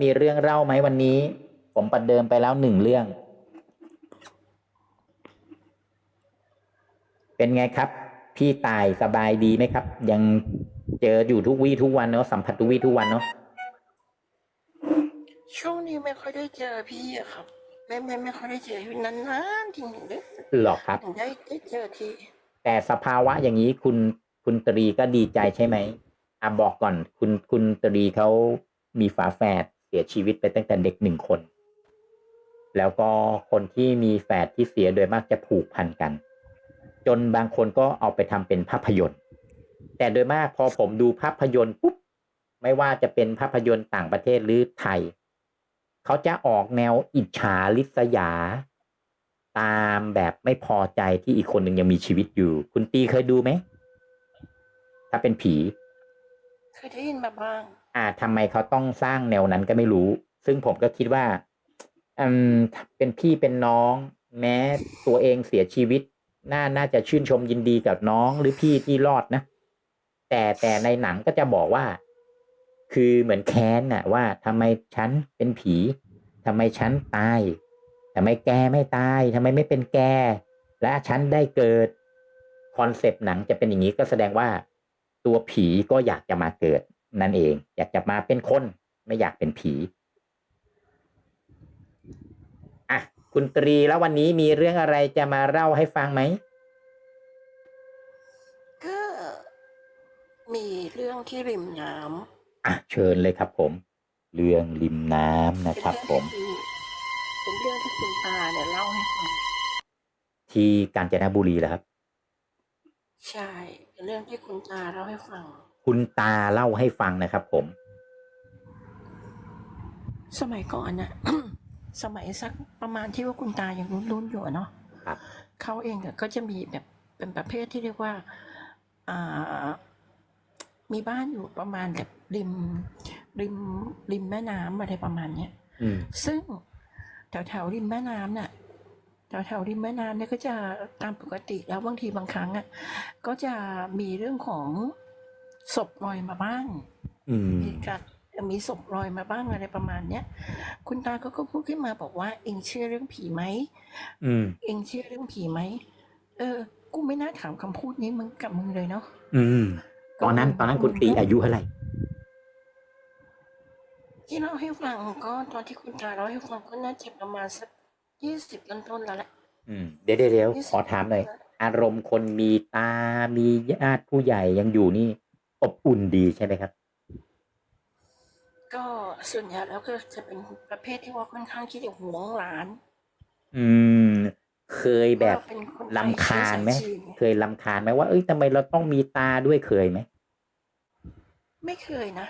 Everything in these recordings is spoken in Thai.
มีเรื่องเล่าไหมวันนี้ ผมประเดิมไปแล้วหนึ่งเรื่อง เป็นไงครับ พี่ตายสบายดีไหมครับ ยังเจออยู่ทุกวี่ทุกวันเนาะสัมผัสทุกวี่ทุกวันเนาะช่วงนี้ไม่ค่อยได้เจอพี่อะครับ ไม่ไม่ไม่ค่อยได้เจอพี่นานๆทีหนึ่งได้หรอครับถึงได้ได้เจอทีแต่สภาวะอย่างนี้คุณคุณตรีก็ดีใจใช่ไหมอะบอกก่อน คุณคุณตรีเขามีฝาแฝด เสียชีวิตไปตั้งแต่เด็กหนึ่งคน แล้วก็คนที่มีแฝดที่เสียโดยมากจะผูกพันกัน จนบางคนก็เอาไปทำเป็นภาพยนตร์ แต่โดยมากพอผมดูภาพยนตร์ปุ๊บไม่ว่าจะเป็นภาพยนตร์ต่างประเทศหรือไทย เขาจะออกแนวอิจฉาริษยา ตามแบบไม่พอใจที่อีกคนหนึ่งยังมีชีวิตอยู่ คุณตีเคยดูไหม ถ้าเป็นผี เคยได้ยินมาบ้าง อ่าทำไมเขาต้องสร้างแนวนั้นก็ไม่รู้ ซึ่งผมก็คิดว่าอืมเป็นพี่เป็นน้อง แม้ตัวเองเสียชีวิต น่าน่าจะชื่นชมยินดีกับน้องหรือพี่ที่รอดนะ แต่แต่ในหนังก็จะบอกว่า คือเหมือนแค้นน่ะ ว่าทำไมฉันเป็นผีทำไมฉันตายทำไมแกไม่ตายทำไมไม่เป็นแก และฉันได้เกิดคอนเซปต์หนังจะเป็นอย่างนี้ก็แสดงว่า ตัวผีก็อยากจะมาเกิด นั่นเอง อยากจะมาเป็นคนไม่อยากเป็นผีอะคุณตรีแล้ววันนี้มีเรื่องอะไรจะมาเล่าให้ฟังไหมก็มีเรื่องที่ริมน้อะเชิญเลยครับผม เรื่องริมน้ำำนะครับ ผม เป็นเรื่องที่คุณตาเนี่ยเล่าให้ฟังที่กาญจนบุรีแล้วครับ ใช่เป็นเรื่องที่คุณตาเล่าให้ฟัง คุณตาเล่าให้ฟังนะครับผม สมัยก่อนน่ะสมัยสักประมาณที่ว่าคุณตายังรุ่นๆอยู่อะเนาะครับเขาเองอะก็จะมีแบบเป็นประเภทที่เรียกว่าอ่ามีบ้านอยู่ประมาณแบบริม ริมริมแม่น้ำอะไรประมาณเนี้ยอืมซึ่งแถวแถวๆริมแม่น้ำน่ะแถวแถวๆริมแม่น้ำเนี่ยก็จะตามปกติแล้วบางทีบางครั้งอะก็จะมีเรื่องของ ศพลอยมาบ้างอืมมีการมีศพลอยมาบ้างอะไรประมาณเนี้ยคุณตาเขาก็พูดขึ้นมาบอกว่า เองเชื่อเรื่องผีไหมอืมเองเชื่อเรื่องผีไหมเออ กูไม่น่าถามคำพูดนี้มึงกับมึงเลยเนาะอืม ตอนนั้น ตอนนั้นคุณตีอายุเท่าไหร่ที่เล่าให้ฟังก็ตอนที่คุณตาเล่าให้ฟังก็น่าจะประมาณสักยี่สิบต้นๆแล้วแหละอืมเดี๋ยวเดี๋ยวเดี๋ยวยี่สิบขอถามหน่อยอารมณ์คนมีตา มีญาติผู้ใหญ่ยังอยู่นี่ อบอุ่นดีใช่ไหมครับ ก็ส่วนใหญ่แล้วก็จะเป็นประเภทที่ว่าค่อนข้างที่จะหวงหลาน อืม เคยแบบเพราะเราเป็นคนไทยลำคาญไหมเชื้อสายจีน เคยลำคาญไหมว่าเอ้ยทำไมเราต้องมีตาด้วยเคยไหม ไม่เคยนะ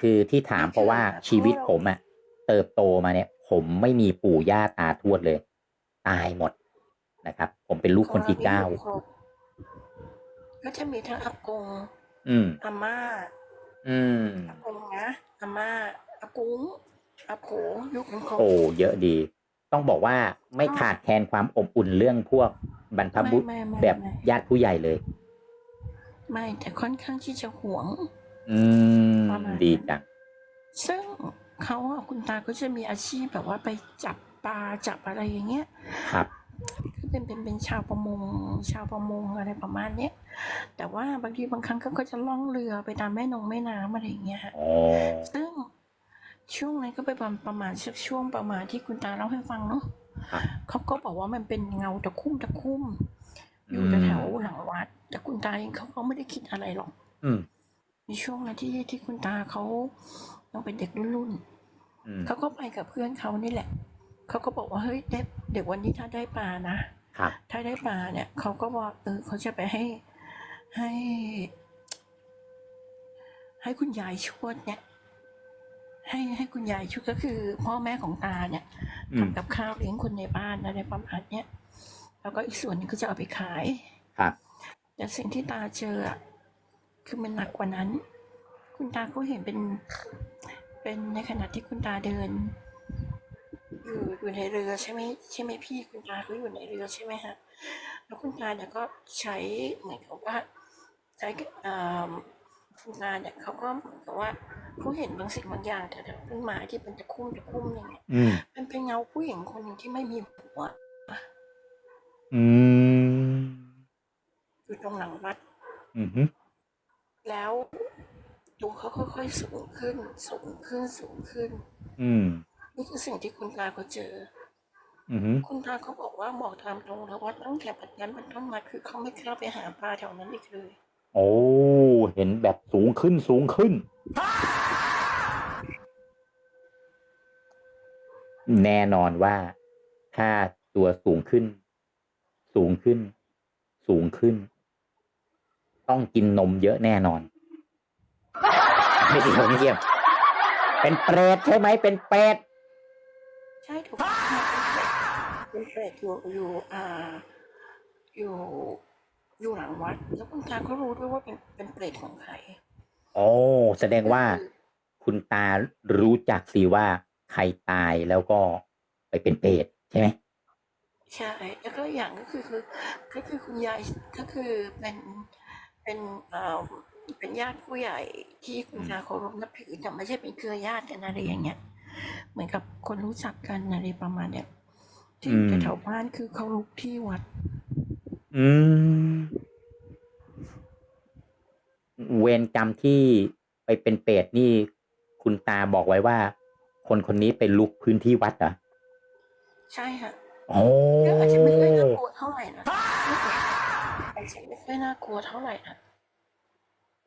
คือที่ถามไม่เคยเพราะว่าค่ะชีวิตเพราะผมอะเติบโตมาเนี่ย ผมไม่มีปู่ย่าตาทวดเลย ตายหมดนะครับ ผมเป็นลูกคนที่ของรเก้ามีอยู่ครบ ก็จะมีทั้งอากงอืม อาม่าอืม อากงนะอาม่าอากุ้งอาโผยุคนั้นครบโอ้เยอะดี ต้องบอกว่าไม่ขาดแคลนความอบอุ่นเรื่องพวกบรรพบุรุษไม่ไม่ไม่แบบไม่ญาติผู้ใหญ่เลย ไม่แต่ค่อนข้างที่จะหวง อืม ประมาณนั้น ดีจังซึ่งเขาอะคุณตาก็จะมีอาชีพแบบว่าไปจับปลาจับอะไรอย่างเงี้ยครับ ก็เป็นเป็นเป็นชาวประมง ชาวประมงอะไรประมาณเนี้ย แต่ว่าบางทีบางครั้งเขาก็จะล่องเรือไปตามแม่นงแม่น้ำอะไรอย่างเงี้ยฮะอ๋อซึ่งช่วงนั้นก็ไปประมาณประมาณสักช่วงประมาณที่คุณตาเล่าให้ฟังเนาะครับเขาก็บอกว่ามันเป็นเงาตะคุ่มตะคุ่มอยู่อืมแถวๆหลังวัด แต่คุณตาเองเขาก็ไม่ได้คิดอะไรหรอกอืมในช่วงนั้นที่ที่คุณตาเขายังเป็นเด็กรุ่นๆอืมเขาก็ไปกับเพื่อนเขานี่แหละเขาก็บอกว่าเฮ้ยเด็กเด็กวันนี้ถ้าได้ปลานะครับถ้าได้ปลาเนี่ยเขาก็บอกเออเขาจะไปให้ ให้ ให้คุณยายชวดเนี่ยให้ให้คุณยายชวดก็คือ พ่อแม่ของตาเนี่ยอืมทำกับข้าวเลี้ยงคนในบ้านอะไรประมาณเนี้ยแล้วก็อีกส่วนหนึงก็จะเอาไปขายครับแต่สิ่งที่ตาเจออะคือมันหนักกว่านั้น คุณตาเขาเห็นเป็น เป็นในขณะที่คุณตาเดิน อยู่อยู่ในเรือใช่ไหมใช่ไหมพี่คุณตาเขาอยู่ในเรือใช่ไหมฮะแล้วคุณตาเนี่ยก็ใช้เหมือนกับว่า ใช้เอ่อคุณตาเนี่ยเขาก็เหมือนกับว่าเขาเห็นบางสิ่งบางอย่างแต่ต้นไม้ที่เป็นตะคุ่มตะคุ่มอย่างเงี้ยอืมมันเป็นเงาผู้หญิงคนหนึ่งที่ไม่มีหัวอืมอยู่ตรงหลังวัด อืมฮึแล้วตัวเขาค่อยๆสูงขึ้น สูงขึ้นสูงขึ้น อืมนี่คือสิ่งที่คุณตาเขาเจอ อืมฮึคุณตาเขาบอกว่าบอกตามตรงแล้วว่าตั้งแต่ปัจจุบันเป็นต้นมาคือเขาไม่กล้าไปหาปลาแถวนั้นอีกเลย โอ้ เห็นแบบสูงขึ้นสูงขึ้น แน่นอนว่า ถ้าตัวสูงขึ้น สูงขึ้น สูงขึ้น ต้องกินนมเยอะแน่นอนไม่ใช่ผมเงียบเป็นเปรตใช่ไหมเป็นเปรตใช่ถูกเป็นเปรตอยู่อยู่อ่าอยู่ อยู่หลังวัด แล้วคุณตาก็รู้ด้วยว่าเป็นเป็นเปรตของใครโอ้แสดงว่าคุณตารู้จักสิว่าใครตายแล้วก็ไปเป็นเปรตใช่ไหมใช่แล้วก็อย่างก็คือคือก็คือคุณยายก็คือเป็นเป็นเอ่อเป็นญาติผู้ใหญ่ที่คุณตาเคารพนับถือแต่ไม่ใช่เป็นเครือญาติกันอะไรอย่างเงี้ย เหมือนกับคนรู้จักกันอะไรประมาณเนี้ยที่อยู่แถวๆบ้านคือเขาลุกที่วัด อืม เวรกรรมที่ไปเป็นเปรตนี่ คุณตาบอกไว้ว่า คนคนนี้ไปลุกพื้นที่วัดเหรอใช่ค่ะโอ้เรื่องอาจจะไม่ค่อยน่ากลัวเท่าไหร่นะอาจจะไม่ค่อยน่ากลัวเท่าไหร่นะ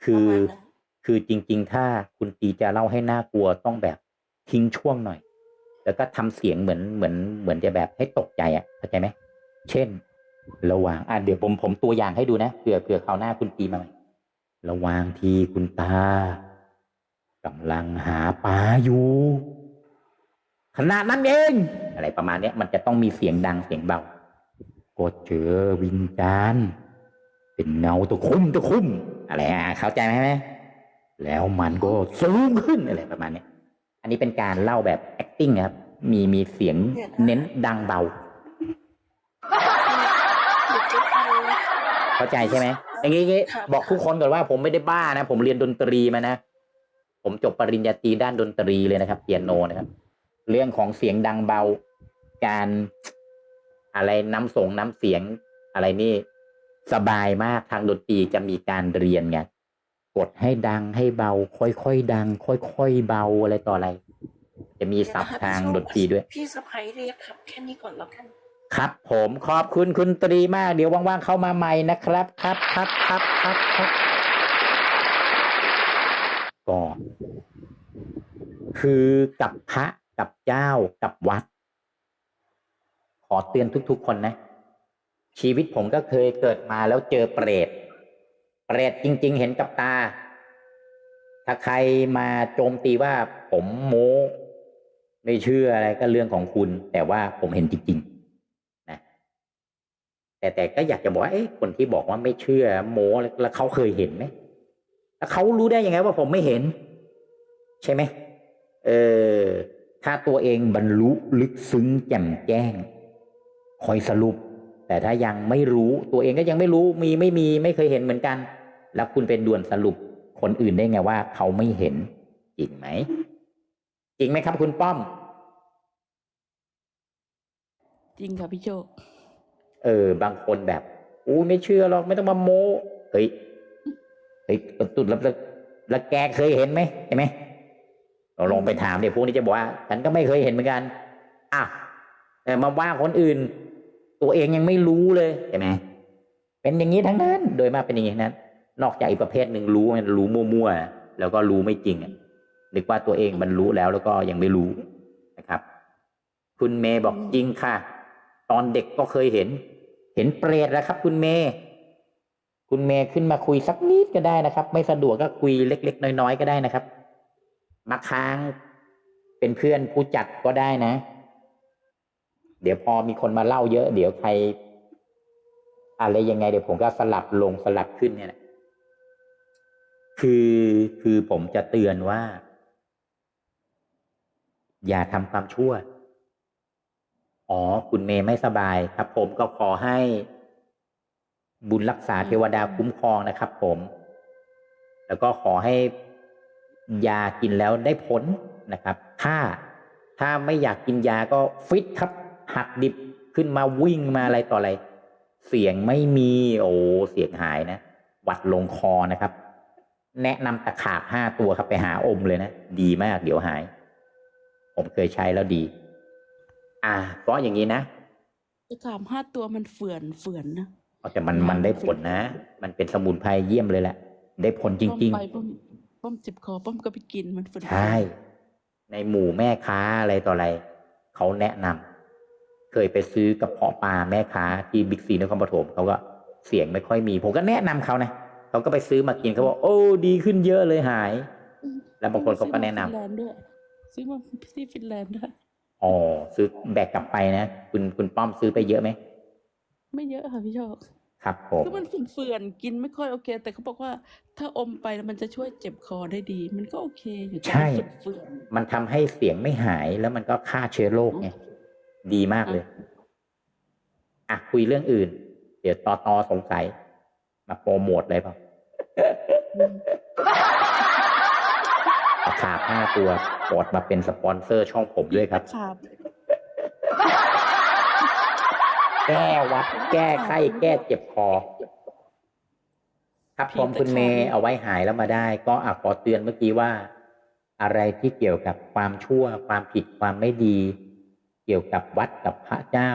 คืประอ มาณนั้นคือจริง ๆ ถ้าคุณตีจะเล่าให้น่ากลัวต้องแบบทิ้งช่วงหน่อย แล้วก็ทำเสียงเหมือนเหมือนเหมือนจะแบบให้ตกใจอะเข้าใจไหม เช่น ระหว่างอะเดี๋ยวผมผมตัวอย่างให้ดูนะเผื่อเผื่อคราวหน้าคุณตีมาใหม่ระหว่างที่คุณตากำลังหาปลาอยู่ขนาดนั้นเอง อะไรประมาณเนี้ยมันจะต้องมีเสียงดังเสียงเบาก็เจอวิญญาณเป็นเงาตะคุ่มตะคุ่มอะไรอะเข้าใจไหมไหมแล้วมันก็สูงขึ้นอะไรประมาณเนี้ยอันนี้เป็นการเล่าแบบ acting นะครับ มีมีเสียงเน้นดังเบา เด็กเจ๊ไป เข้าใจใช่ไหมอย่างงี้อย่างงี้ครับบอกทุกคนก่อนว่าผมไม่ได้บ้านะ ผมเรียนดนตรีมานะผมจบปริญญาตรีด้านดนตรีเลยนะครับเปียโนนะครับ เรื่องของเสียงดังเบา การอะไรน้ำส่งน้ำเสียงอะไรนี่สบายมากทางดนตรีจะมีการเรียนไงกดให้ดังให้เบา ค่อยๆดัง ค่อยๆเบาอะไรต่ออะไร จะมีศัพท์ทางดนตรีด้วย พี่สะพ้ยเรียกครับ แค่นี้ก่อนแล้วกัน ครับผมขอบคุณคุณตรีมาก เดี๋ยวว่างๆเข้ามาใหม่นะครับ ครับครับครับครับครับก็คือกับพระกับเจ้ากับวัด ขอเตือนทุก ๆ คนนะ ชีวิตผมก็เคยเกิดมาแล้วเจอเปรตเปรตจริง ๆ เห็นกับตา ถ้าใครมาโจมตีว่าผมโม้ไม่เชื่ออะไรก็เรื่องของคุณ แต่ว่าผมเห็นจริง ๆ แต่แต่ก็อยากจะบอกว่าเอ๊ะคนที่บอกว่าไม่เชื่อโมแล้วเขาเคยเห็นไหมแล้วเขารู้ได้ยังไงว่าผมไม่เห็น ใช่ไหมเออถ้าตัวเองบรรลุลึกซึ้งแจ่มแจ้ง คอยสรุป แต่ถ้ายังไม่รู้ตัวเองก็ยังไม่รู้มีไม่มีไม่เคยเห็นเหมือนกัน แล้วคุณเป็นด่วนสรุปคนอื่นได้ไงว่าเขาไม่เห็นจริงไหมจริงไหมครับคุณป้อม จริงค่ะพี่โชค เออ บางคนแบบอู้ไม่เชื่อหรอกไม่ต้องมาโม้เฮ้ยเฮ้ยตุดแล้วแล้วแล้วแกเคยเห็นไหมใช่ไหมเราลองไปถามเดี๋ยวพวกนี้จะบอกว่า ฉันก็ไม่เคยเห็นเหมือนกันอ้าวแต่มาว่าคนอื่น ตัวเองยังไม่รู้เลยใช่ไหมเป็นอย่างนี้ทั้งนั้น โดยมากเป็นอย่างนี้ทั้งนั้น นอกจากอีกประเภทหนึ่งรู้มันรู้มั่วๆแล้วก็รู้ไม่จริงอะนึกว่าตัวเองบรรลุแล้วแล้วก็ยังไม่รู้นะครับ คุณเมย์บอกจริงค่ะ ตอนเด็กก็เคยเห็น เห็นเปรตแล้วครับ คุณเมย์คุณเมย์ขึ้นมาคุยสักนิดก็ได้นะครับ ไม่สะดวกก็คุยเล็ก ๆ น้อยๆก็ได้นะครับ มาค้างเป็นเพื่อนผู้จัดก็ได้นะ เดี๋ยวพอมีคนมาเล่าเยอะ เดี๋ยวใคร อะไรยังไง เดี๋ยวผมก็สลับลงสลับขึ้นเนี่ยแหละคือคือผมจะเตือนว่า อย่าทำความชั่ว อ๋อ คุณเมย์ไม่สบายครับ ผมก็ขอให้บุญรักษาเทวดาคุ้มครองนะครับ ผม แล้วก็ขอให้ยากินแล้วได้ผลนะครับ ถ้าถ้าไม่อยากกินยาก็ฟิตครับ หักดิบขึ้นมาวิ่งมาอะไรต่ออะไร เสียงไม่มี โอ้เสียงหายนะหวัดลงคอนะครับ แนะนำตะขาบห้าตัวครับไปหาอมเลยนะ ดีมากเดี๋ยวหาย ผมเคยใช้แล้วดี อ่า เพราะอย่างนี้นะจะถามห้าตัวมันเฝื่อนเฝื่อนนะ เอาแต่มันมันได้ผลนะ มันเป็นสมุนไพรเยี่ยมเลยแหละ ได้ผลจริง ป้อมไปป้อมป้อมจิบคอป้อมก็ไปกินมันเฝื่อนๆ ใช่ ในหมู่แม่ค้าอะไรต่ออะไร เขาแนะนำเคยไปซื้อกระเพาะปลาแม่ค้าที่บิ๊กซีนครปฐมเขาก็เสียงไม่ค่อยมี ผมก็แนะนำเขานะเขาก็ไปซื้อมากินเขาบอกโอ้ดีขึ้นเยอะเลยหาย แล้วบางคนเขาก็แนะนำ ซื้อมาฟินแลนด์ด้วยซื้อมาที่ฟินแลนด์ด้วย อ๋อซื้อแบกกลับไปนะคุณคุณป้อมซื้อไปเยอะไหมไม่เยอะค่ะพี่โชคครับผมคือมันเฝื่อนๆกินไม่ค่อยโอเค แต่เขาบอกว่า ถ้าอมไปแล้วมันจะช่วยเจ็บคอได้ดี มันก็โอเคอยู่แต่ใช่มันเฝื่อนมันทำให้เสียงไม่หายแล้วมันก็ฆ่าเชื้อโรคไงดีมากเลยอะคุยเรื่องอื่น เดี๋ยวตอตอสงสัย มาโปรโมทเลยเปล่า ๆอืมตะขาบห้าตัวโปรดมาเป็นสปอนเซอร์ช่องผมด้วยครับ ครับ แก้หวัด แก้ไข้ แก้เจ็บคอ ครับผมคุณเมย์เอาไว้หายแล้วมาได้ ก็อะขอเตือนเมื่อกี้ว่า อะไรที่เกี่ยวกับความชั่ว ความผิดความไม่ดี เกี่ยวกับวัดกับพระเจ้า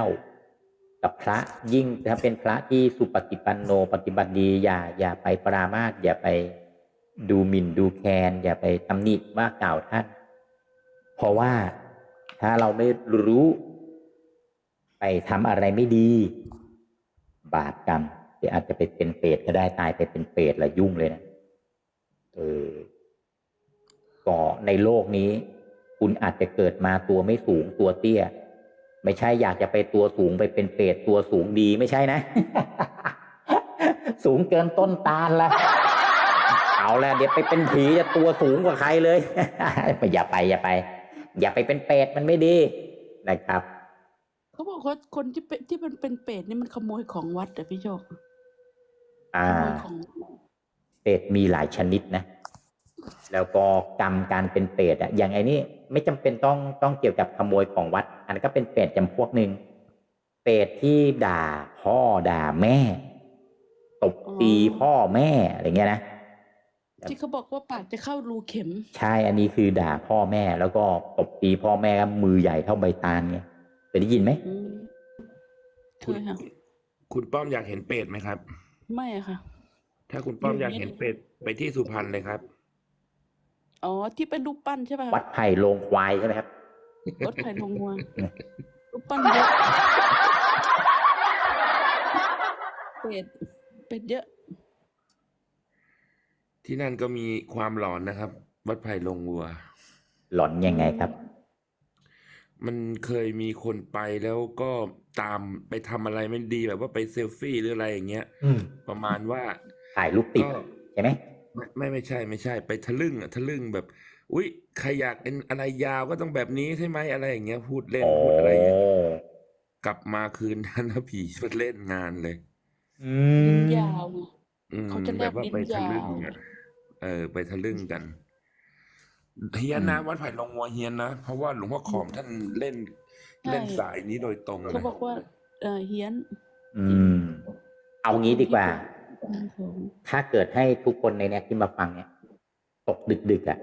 กับพระยิ่งถ้าเป็นพระที่สุปฏิปันโนปฏิบัติดีอย่าอย่าไปปรามาสอย่าไป ดูหมิ่นดูแคลนอย่าไปตำหนิว่ากล่าวท่าน เพราะว่าถ้าเราไม่รู้ ไปทำอะไรไม่ดี บาปกรรมเดี๋ยวอาจจะไปเป็นเปรตก็ได้ตายไปเป็นเปรตละยุ่งเลยนะเออก็ในโลกนี้ คุณอาจจะเกิดมาตัวไม่สูงตัวเตี้ย ไม่ใช่อยากจะไปตัวสูงไปเป็นเปรตตัวสูงดีไม่ใช่นะ สูงเกินต้นตาลละ เอาละเดี๋ยวไปเป็นผีจะตัวสูงกว่าใครเลยอย่าไปอย่าไป อย่าไปเป็นเปรตมันไม่ดีนะครับเขาบอกว่าคนที่เป็นที่มันเป็นเปรตนี่มันขโมยของวัดอะพี่โชคอ่าขโมยของเปรตมีหลายชนิดนะ แล้วก็กรรมการเป็นเปรตอะอย่างไอ้นี่ไม่จำเป็นต้องต้องเกี่ยวกับขโมยของวัด อันนั้นก็เป็นเปรตจำพวกหนึ่งเปรตที่ด่าพ่อด่าแม่ตบตีพ่อแม่อะไรเงี้ยนะ ที่เขาบอกว่าปากจะเข้ารูเข็ม ใช่อันนี้คือด่าพ่อแม่แล้วก็ตบตีพ่อแม่มือใหญ่เท่าใบตาลไงเคยได้ยินไหมอืมเคคุณยค่ะคุณป้อมอยากเห็นเป็ดไหมครับ ไม่อะค่ะ ถ้าคุณป้อมอยู่อยากนี่เห็นเป็ดไปที่สุพรรณเลยครับ อ๋อที่เป็นรูปปั้นใช่ป่ะวัดไผ่โลงควายใช่ไหมครับรถไผ่ลงงวงรูปปั้นเยอะเป็ดเป็ดเยอะ ที่นั่นก็มีความหลอนนะครับ วัดไผ่ลงวัว หลอนยังไงครับ มันเคยมีคนไปแล้วก็ตามไปทำอะไรไม่ดีแบบว่าไปเซลฟี่หรืออะไรอย่างเงี้ยอืมประมาณว่า ถ่ายรูปติดก็ ใช่ไหมไม่ไม่ไม่ใช่ไม่ใช่ ไปทะลึ่งอะทะลึ่งแบบ อุ๊ยใครอยากเป็นอะไรยาวก็ต้องแบบนี้ใช่ไหมอะไรอย่างเงี้ย พูดเล่นโอ้พูดอะไรอย่างเงี้ยกลับมาคืนนั้นนะผีมันเล่นงานเลย อืลิ้นมยาว อืม เขาจะเรีแบยกบว่าลิ้นไปทะลึ่งยาวอะ เออ ไปทะลึ่งกัน เฮียนนะวัดไผ่ลงวัวเฮียนนะเพราะว่าหลวงพ่อขอมท่านเล่น เล่นสายนี้โดยตรงเขานะบอกว่า เออเฮี้ยนอืม เอางี้ดีกว่าของถ้าเกิดให้ทุกคนในเนี้ยที่มาฟังเนี่ยตกดึกๆอะ่ะ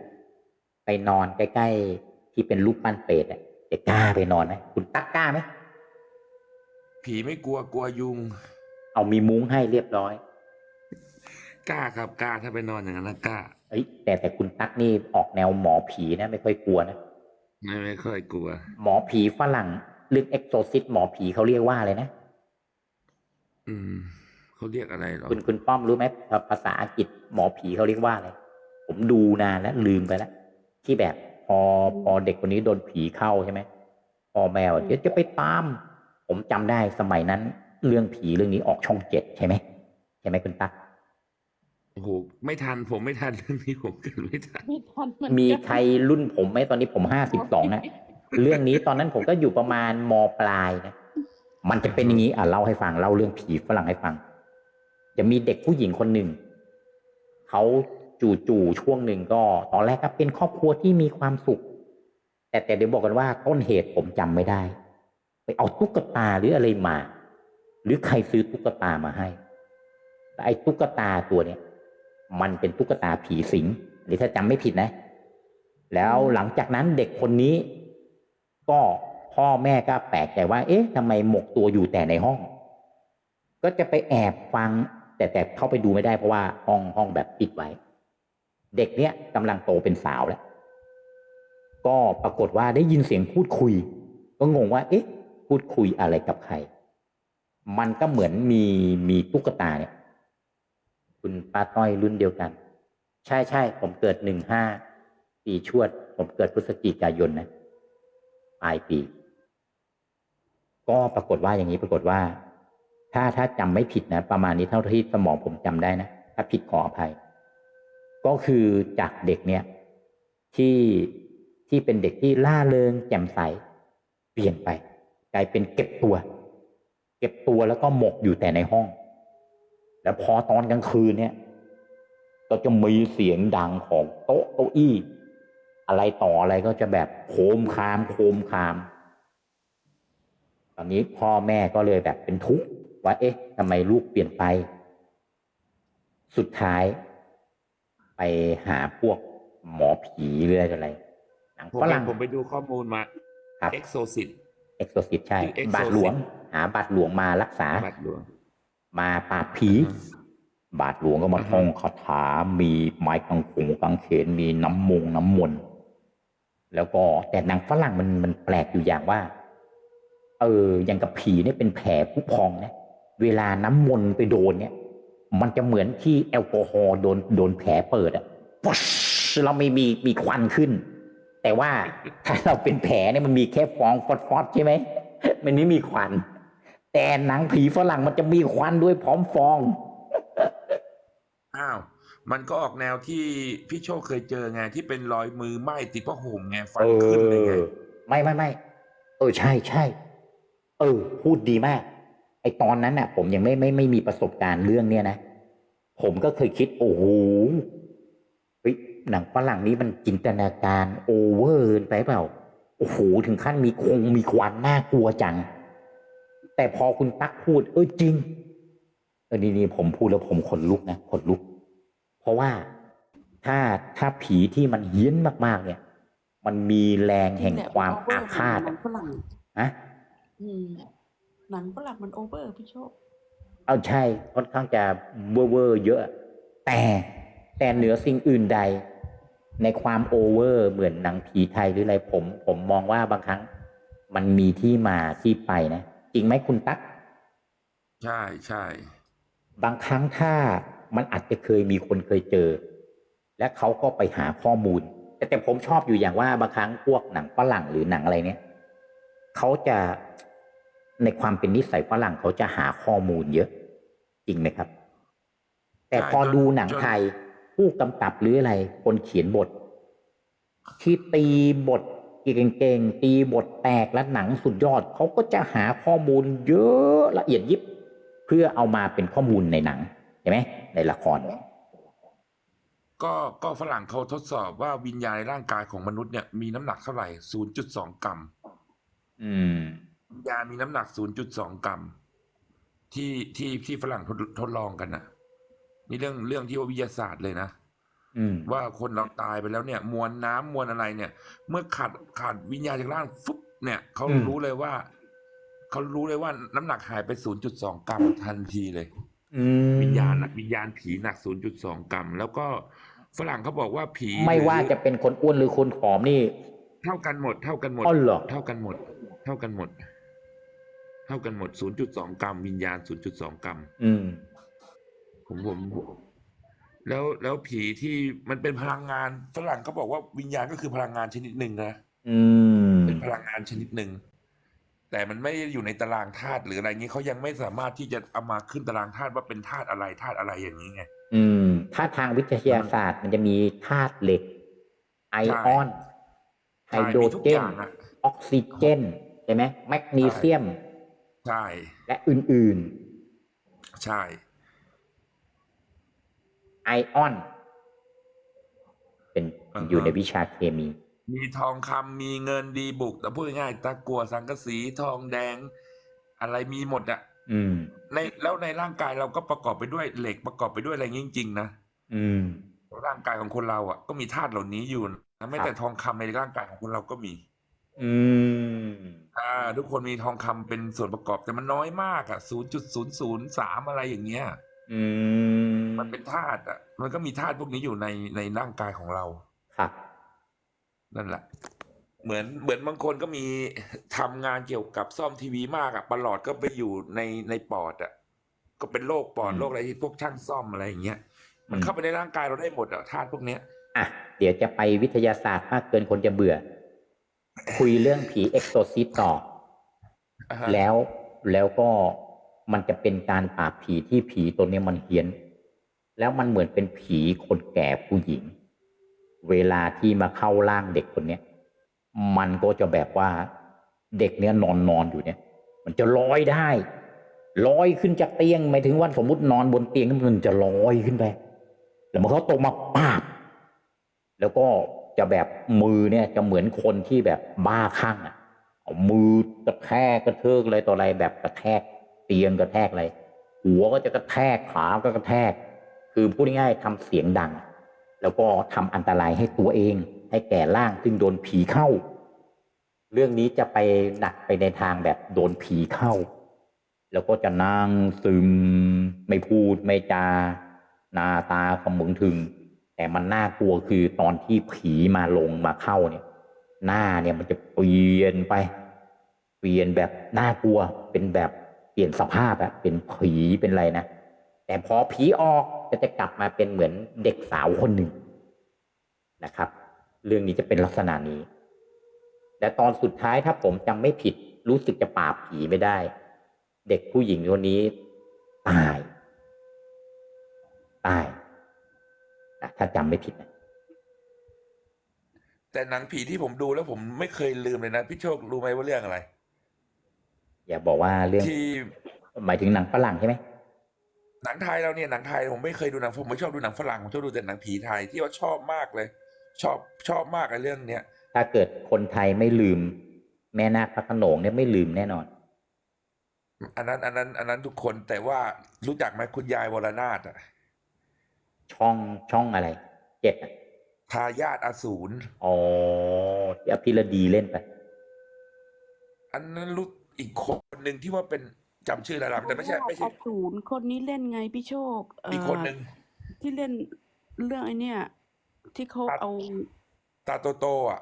ไปนอนใกล้ๆที่เป็นรูปปั้นเปรตอะจะกล้าไปนอนไหมคุณตั๊กกล้าไหมผีไม่กลัวกลัวยุง เอามีมุ้งให้เรียบร้อย กล้าครับกล้าถ้าไปนอนอย่างนั้นนะกล้าเอ้ยแต่แต่คุณตั๊กนี่ออกแนวหมอผีนะ ไม่ค่อยกลัวนะไม่ไม่ค่อยกลัว หมอผีฝรั่งเรื่องเอ็กโซซิสหมอผีเขาเรียกว่าอะไรนะ อืมเขาเรียกอะไรหรอคุณคุณป้อมรู้ไหมภาษาอังกฤษหมอผีเขาเรียกว่าอะไรผมดูนานแล้วลืมไปแล้วที่แบบพอพอเด็กคนนี้โดนผีเข้าใช่ไหมพอแมวเดี๋ยวจะไปตาม ผมจำได้สมัยนั้น เรื่องผีเรื่องนี้ออกช่องเจ็ดใช่ไหมใช่ไหมคุณตั๊ก โอ้โหไม่ทันผมไม่ทันเรื่องนี้ผมเกิดไม่ทัน ไม่ทันเหอนมีกันใครรุ่นผมไหมตอนนี้ผมห้าสิบสองนะ เรื่องนี้ตอนนั้นผมก็อยู่ประมาณมปลายนะ มันจะเป็นอย่างนี้อะเล่าให้ฟังเล่าเรื่องผีฝรั่งให้ฟัง จะมีเด็กผู้หญิงคนหนึ่ง เขาจู่ๆช่วงหนึ่งก็ ตอนแรกก็เป็นครอบครัวที่มีความสุข แต่แต่เดี๋ยวบอกกันว่าต้นเหตุผมจำไม่ได้ ไปเอาตุ๊กตาหรืออะไรมา หรือใครซื้อตุ๊กตามาให้แต่ไอ้ตุ๊กตาตัวเนี้ย มันเป็นตุ๊กตาผีสิง หรือถ้าจำไม่ผิดนะ แล้วหลังจากนั้นเด็กคนนี้ ก็พ่อแม่ก็แปลกใจว่า เอ๊ะทำไมหมกตัวอยู่แต่ในห้อง ก็จะไปแอบฟัง แต่แต่เข้าไปดูไม่ได้เพราะว่าห้องห้องแบบปิดไว้ เด็กเนี้ยกำลังโตเป็นสาวแล้ว ก็ปรากฏว่าได้ยินเสียงพูดคุย ก็งงว่า เอ๊ะ พูดคุยอะไรกับใคร มันก็เหมือนมีมีตุ๊กตาเนี่ย คุณป้าต้อยรุ่นเดียวกัน ใช่ใช่ผมเกิดหนึ่งห้าปีชวด ผมเกิดพฤศจิกายนนะปลายปี ก็ปรากฏว่าอย่างนี้ปรากฏว่า ถ้าถ้าจำไม่ผิดนะ ประมาณนี้เท่าที่สมองผมจำได้นะ ถ้าผิดขออภัย ก็คือจากเด็กเนี่ย ที่ที่เป็นเด็กที่ล่าเริงแจ่มใส เปลี่ยนไป กลายเป็นเก็บตัว เก็บตัวแล้วก็หมกอยู่แต่ในห้อง แล้วพอตอนกลางคืนเนี่ย ก็จะมีเสียงดังของโต๊ะเก้าอี้ อะไรต่ออะไรก็จะแบบโคมคามโคมคาม ตอนนี้พ่อแม่ก็เลยแบบเป็นทุกข์ว่าเอ๊ะทำไมลูกเปลี่ยนไป สุดท้าย ไปหาพวกหมอผีหรืออะไรหนังผมฝไปรั่งผมไปดูข้อมูลมาครับ Exorcist เอ็กโซซิตใช่คือ Exorcist บาทหลวง หาบาทหลวงมารักษาบัตรหลวง มาปราบผี บาทหลวงก็มาอือฮึท่องคาถา มีไม้กางขงกางเขน มีน้ำมงน้ำมนต์แล้วก็แต่หนังฝรั่งมันมันแปลกอยู่อย่างว่า เอออย่างกับผีเนี่ยเป็นแผลผู้พองนะเวลาน้ำมนต์ไปโดนเนี่ย มันจะเหมือนที่แอลกอฮอล์โดนโดนแผลเปิดอะปุ๊ชเราไม่มีมีควันขึ้น แต่ว่าถ้าเราเป็นแผลเนี่ยมันมีแค่ฟองฟอดๆใช่ไหมมันไม่มีควัน แต่หนังผีฝรั่งมันจะมีควันด้วยพร้อมฟอง อ้าว มันก็ออกแนวที่พี่โชคเคยเจอไงที่เป็นรอยมือไหม้ติดผ้าห่มไงฟันขึ้นเลยไงออไม่ไม่ไม่เออใช่ใช่เออ พูดดีมาก ไอตอนนั้นน่ะ ผมยังไม่ไม่ไม่มีประสบการณ์เรื่องเนี้ยนะ ผมก็เคยคิด โอ้โหเฮ้ยหนังฝรั่งนี้มันจินตนาการ โอเวอร์เกินไปเปล่า โอ้โหถึงขั้นมีคงมีควันน่ากลัวจัง แต่พอคุณตั๊กพูด เออจริงเออนี่นี่ผมพูดแล้วผมขนลุกนะขนลุก เพราะว่าถ้าถ้าผีที่มันเฮี้ยนมากๆ เนี่ย มันมีแรงแห่งความอาฆาตหนัอะงฝรั่งฮะอืมหนังฝรั่งมันโอเวอร์พี่โชคเอาใช่ค่อนข้างจะเวอร์เวอร์เยอะ แต่แต่เหนือสิ่งอื่นใด ในความโอเวอร์เหมือนหนังผีไทยหรืออะไรผม ผมมองว่าบางครั้ง มันมีที่มาที่ไปนะ จริงไหมคุณตั๊กใช่ใช่บางครั้งถ้ามันอาจจะเคยมีคนเคยเจอ และเขาก็ไปหาข้อมูล แต่แต่ผมชอบอยู่อย่างว่าบางครั้งพวกหนังฝรั่งหรือหนังอะไรเนี่ยเขาจะในความเป็นนิสัยฝรั่งเขาจะหาข้อมูลเยอะ จริงไหมครับ แต่พอดูหนังไทย ผู้กำกับหรืออะไร คนเขียนบท ที่ตีบท เก่งๆ ตีบทแตกและหนังสุดยอด เขาก็จะหาข้อมูลเยอะละเอียดยิบ เพื่อเอามาเป็นข้อมูลในหนังเห็นไหมในละคร ก็ก็ฝรั่งเขาทดสอบว่าวิญญาณในร่างกายของมนุษย์เนี่ยมีน้ำหนักเท่าไหร่ 0.2 กรัม อืมวิญญาณมีน้ำหนัก 0.2 กรัม ที่ที่ที่ฝรั่งทดทดลองกันนะนี่เรื่องเรื่องที่ว่าวิทยาศาสตร์เลยนะ อืม ว่าคนเราตายไปแล้วเนี่ย มวลน้ำมวลอะไรเนี่ย เมื่อขาดขาดวิญญาณจากร่างฟึบเนี่ยเขาอืม รู้เลยว่าเขารู้เลยว่าน้ำหนักหายไป 0.2 กรัมทันทีเลย อืมวิญญาณน่ะวิญญาณผีหนัก 0.2 กรัม แล้วก็ฝรั่งเขาบอกว่าผีไม่ว่าหรือจะเป็นคนอ้วนหรือคนผอมนี่เท่ากันหมด เท่ากันหมดอ๋อเหรอ เท่ากันหมด เท่ากันหมด เท่ากันหมด 0.2 กรัม วิญญาณ 0.2 กรัม อืม ผมผม แล้วแล้วผีที่มันเป็นพลังงานฝรั่งเขาบอกว่าวิญญาณก็คือพลังงานชนิดหนึ่งนะอืมเป็นพลังงานชนิดหนึ่งแต่มันไม่ได้อยู่ในตารางธาตุหรืออะไรงี้เขายังไม่สามารถที่จะเอามาขึ้นตารางธาตุว่าเป็นธาตุอะไรธาตุอะไรอย่างนี้ไงอืม ถ้าทางวิทยาศาสตร์มันจะมีธาตุเหล็ก ไอออนไฮใช่โดรมีทุกเจอนย่างอะออกซิเจนใช่ไหมแมกนีเซียม ใช่ และอื่นใช่ๆ ไอออนอ่าฮะ อยู่ในวิชาเคมี มีทองคำมีเงินดีบุก แต่พูดง่ายๆตะกัวสังกะสีทองแดง อะไรมีหมดอะอืม ในแล้วในร่างกายเราก็ประกอบไปด้วยเหล็กประกอบไปด้วยอะไรอย่างงี้จริงๆนะอืม ร่างกายของคนเราอะก็มีธาตุเหล่านี้อยู่นะไม่ครับแต่ทองคำในร่างกายของคนเราก็มี อืม อ่า ทุกคนมีทองคำเป็นส่วนประกอบแต่มันน้อยมากอะศูนย์จุดศูนย์ศูนย์สามอะไรอย่างเงี้ย อืม มันเป็นธาตุอะ มันก็มีธาตุพวกนี้อยู่ในในร่างกายของเรา ครับ นั่นแหละ เหมือนเหมือนบางคนก็มีทำงานเกี่ยวกับซ่อมทีวีมากอะประหลอดก็ไปอยู่ในในปอดอะ ก็เป็นโรคปอดอืม โรคอะไรที่พวกช่างซ่อมอะไรอย่างเงี้ย มันอืมเข้าไปในร่างกายเราได้หมดอะธาตุพวกเนี้ย อะ เดี๋ยวจะไปวิทยาศาสตร์มากเกินคนจะเบื่อ คุยเรื่องผีเอ็กโซซิตต่อ อ่าฮะแล้วแล้วก็ มันจะเป็นการปราบผีที่ผีตัวนี้มันเฮี้ยน แล้วมันเหมือนเป็นผีคนแก่ผู้หญิง เวลาที่มาเข้าร่างเด็กคนเนี้ยมันก็จะแบบว่าเด็กเนี้ยนอนนอนอยู่เนี่ย มันจะลอยได้ลอยขึ้นจากเตียงหมายถึงว่าสมมตินอนบนเตียงมันจะลอยขึ้นไปแล้วมันเขาตกมาปาบแล้วก็จะแบบมือเนี่ยจะเหมือนคนที่แบบบ้าคลั่งอะมือกระแทกกระเทิกอะไรต่ออะไรแบบกระแทก เตียงกระแทกอะไรหัวก็จะกระแทกขาก็กระแทก คือพูดง่ายๆทำเสียงดัง แล้วก็ทำอันตรายให้ตัวเอง ให้แก่ร่างซึ่งโดนผีเข้า เรื่องนี้จะไปหนักไปในทางแบบโดนผีเข้า แล้วก็จะนั่งซึม ไม่พูดไม่จาหน้าตาขมึงถึง แต่มันน่ากลัวคือตอนที่ผีมาลงมาเข้าเนี่ย หน้าเนี่ยมันจะเปลี่ยนไป เปลี่ยนแบบน่ากลัวเป็นแบบ เปลี่ยนสภาพอะเป็นผีเป็นอะไรนะแต่พอผีออกก็จะกลับมาเป็นเหมือนเด็กสาวคนหนึ่งนะครับ เรื่องนี้จะเป็นลักษณะนี้แต่ตอนสุดท้ายถ้าผมจำไม่ผิดรู้สึกจะปราบผีไม่ได้ เด็กผู้หญิงคนนี้ตายตายนะถ้าจำไม่ผิดนะแต่หนังผีที่ผมดูแล้วผมไม่เคยลืมเลยนะพี่โชครู้ไหมว่าเรื่องอะไร อย่าบอกว่าเรื่องที่หมายถึงหนังฝรั่งใช่ไหมหนังไทยเราเนี่ยหนังไทยผมไม่เคยดูหนังผมไม่ชอบดูหนังฝรั่งผมชอบดูแต่หนังผีไทยที่ว่าชอบมากเลย ชอบชอบมากไอ้เรื่องเนี้ยถ้าเกิดคนไทยไม่ลืม แม่นาคพระโขนงเนี่ยไม่ลืมแน่นอน อันนั้น อันนั้น อันนั้นทุกคนแต่ว่ารู้จักไหมคุณยายวรนาถอะช่องช่องอะไรเจ็ดอะทายาทอสูรอ๋อที่อภิรดีเล่นไป อันนั้นรู้ อีกคนหนึ่งที่ว่าเป็นจำชื่ออะไรละแต่ไม่ใช่ไม่ใช่อสูรคนนี้เล่นไงพี่โชคเอีกคนหนึ่งที่เล่นเรื่องไอ้เนี่ยที่เขาตัดเอา ตาโตโตๆอะ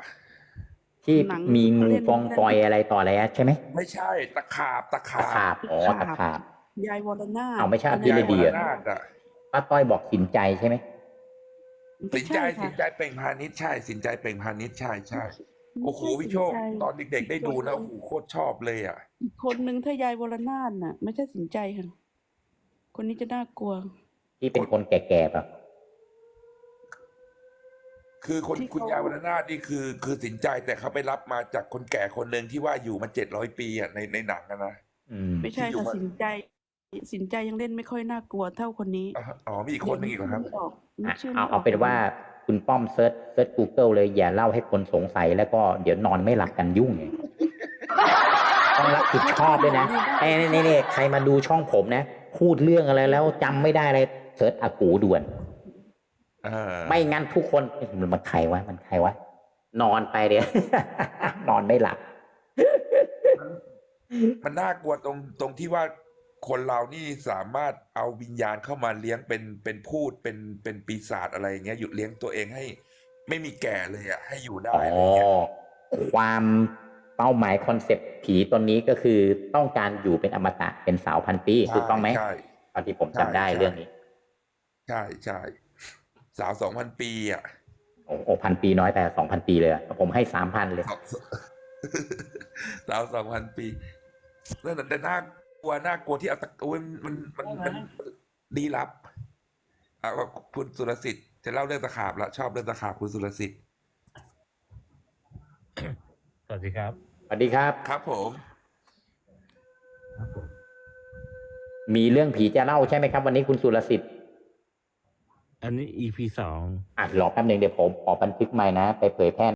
ที่หนังมีงูเล่นฟองฟอยอะไรต่ออะไรอะใช่ไหมไม่ใช่ ตะขาบตะตะขาขาบอ๋อตะตะขาบขาบ ยายวรนาถเอาไม่ใช่นพี่นั้นเลดียายวอะรนาถอะป้าต้อยบอกสินใจใช่ไหมไม่สินใจช่ค่ะสินใจเปล่งพาณิชย์ใช่ สินใจเปล่งพาณิชย์ใช่ใช่ โอ้โหไม่พี่ใโชคสินใจตอนเด็กๆ ได้ดูนะโอ้โหโคตรชอบเลยอะ อีกคนนึงถ้ายายวรนาถน่ะ ไม่ใช่สินใจค่ะ คนนี้จะน่ากลัว ที่เป็นคนแก่ๆแบบคือคนที่เขา คุณยายวรนาถนี่คือคือสินใจแต่เขาไปรับมาจากคนแก่คนหนึ่งที่ว่าอยู่มาเจ็ดร้อยปีอะในในหนังอะนะ อืมไม่ใช่ที่อยู่ค่ะว่าสินใจ สินใจยังเล่นไม่ค่อยน่ากลัวเท่าคนนี้อะอ๋อมีอีกคนหนึ่งอีกเหรอครับเดี๋ยวนึอะกชื่อเอาไม่เอาเป็นว่า คุณป้อมเซิร์ชเซิร์ช Google เลยอย่าเล่าให้คนสงสัยแล้วก็เดี๋ยวนอนไม่หลับกันยุ่งไงต้องรับผิดชอบด้วยนะเอ้ยนี่นี่ใครมาดูช่องผมนะ พูดเรื่องอะไรแล้วจำไม่ได้เลยเซิร์ชอากูด่วนเออไม่งั้นทุกคนเอ๊ะมันมันใครวะมันใครวะนอนไปเดี๋ยวนอนไม่หลับมันน่ากลัวตรงตรงที่ว่า คนเรานี่สามารถเอาวิญญาณเข้ามาเลี้ยงเป็นเป็นพูดเป็นเป็นปีศาจอะไรอย่างเงี้ยหยุดเลี้ยงตัวเองให้ ไม่มีแก่เลยอะให้อยู่ได้อ๋ออะไรเงี้ยความเป้าหมายคอนเซปต์ผีตัวนี้ก็คือต้องการอยู่เป็นอมตะเป็นสาวพันปีถูกต้องไหมใช่ตอนที่ผมจำได้ใช่เรื่องนี้ ใช่ใช่สาวสองพันปีอะโอ้โอ้พันปีน้อยแต่สองพันปีเลยอะผมให้สามพันเลยสองสาวสองพันปีนั่นนะแต่น่า กลัวน่ากลัวที่เอาตะโอ้ยมันมันมันดีลับอะคุณสุรสิทธิ์จะเล่าเรื่องตะขาบละชอบเรื่องตะขาบคุณสุรสิทธิ์สวัสดีครับ สวัสดีครับครับผมครับผม มีเรื่องผีจะเล่าใช่ไหมครับ วันนี้คุณสุรสิทธิ์ อันนี้ EP สองอะรอแป๊บหนึ่งเดี๋ยวผมขอบันทึกใหม่นะ ไปเผยแพร่